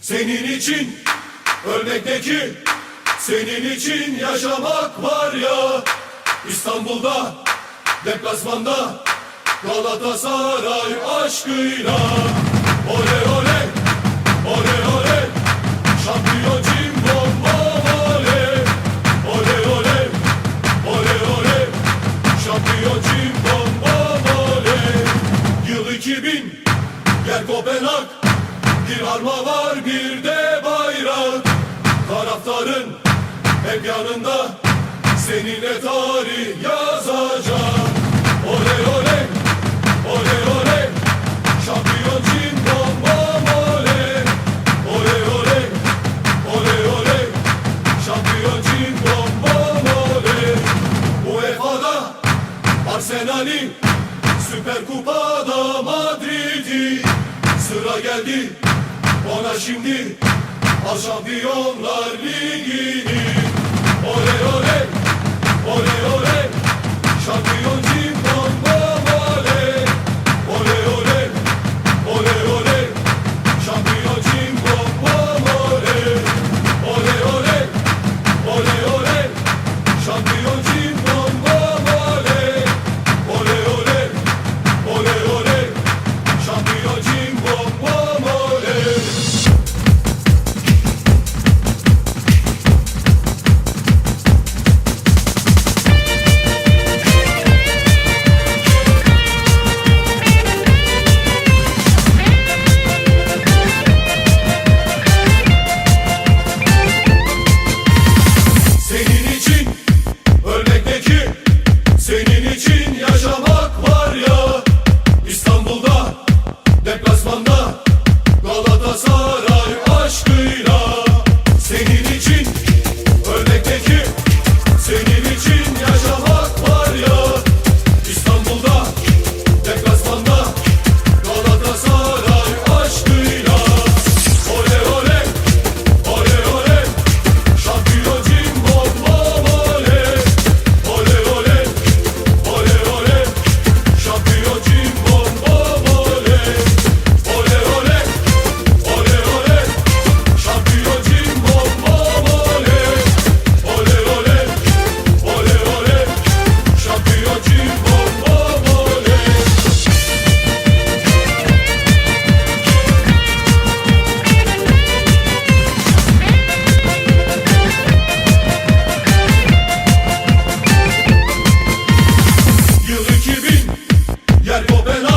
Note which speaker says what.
Speaker 1: Senin için ölmekteki Senin için yaşamak var ya. İstanbul'da Deplasmanda Galatasaray aşkıyla. Oley oley Oley oley. Şampiyon cimbom oley Oley oley Oley. Oley Şampiyon cimbom oley Yıl 2000 Gel Kopenhag Bir arma var bir de bayrak Taraftarın hep yanında Seninle tarih yazacak Oley oley Oley oley. Şampiyon cimbom oley Oley oley Oley oley. Şampiyon cimbom oley UEFA'da Arsenal'i Süper Kupa'da Madrid'i. Sıra geldi ona şimdi Al Şampiyonlar страшний. tô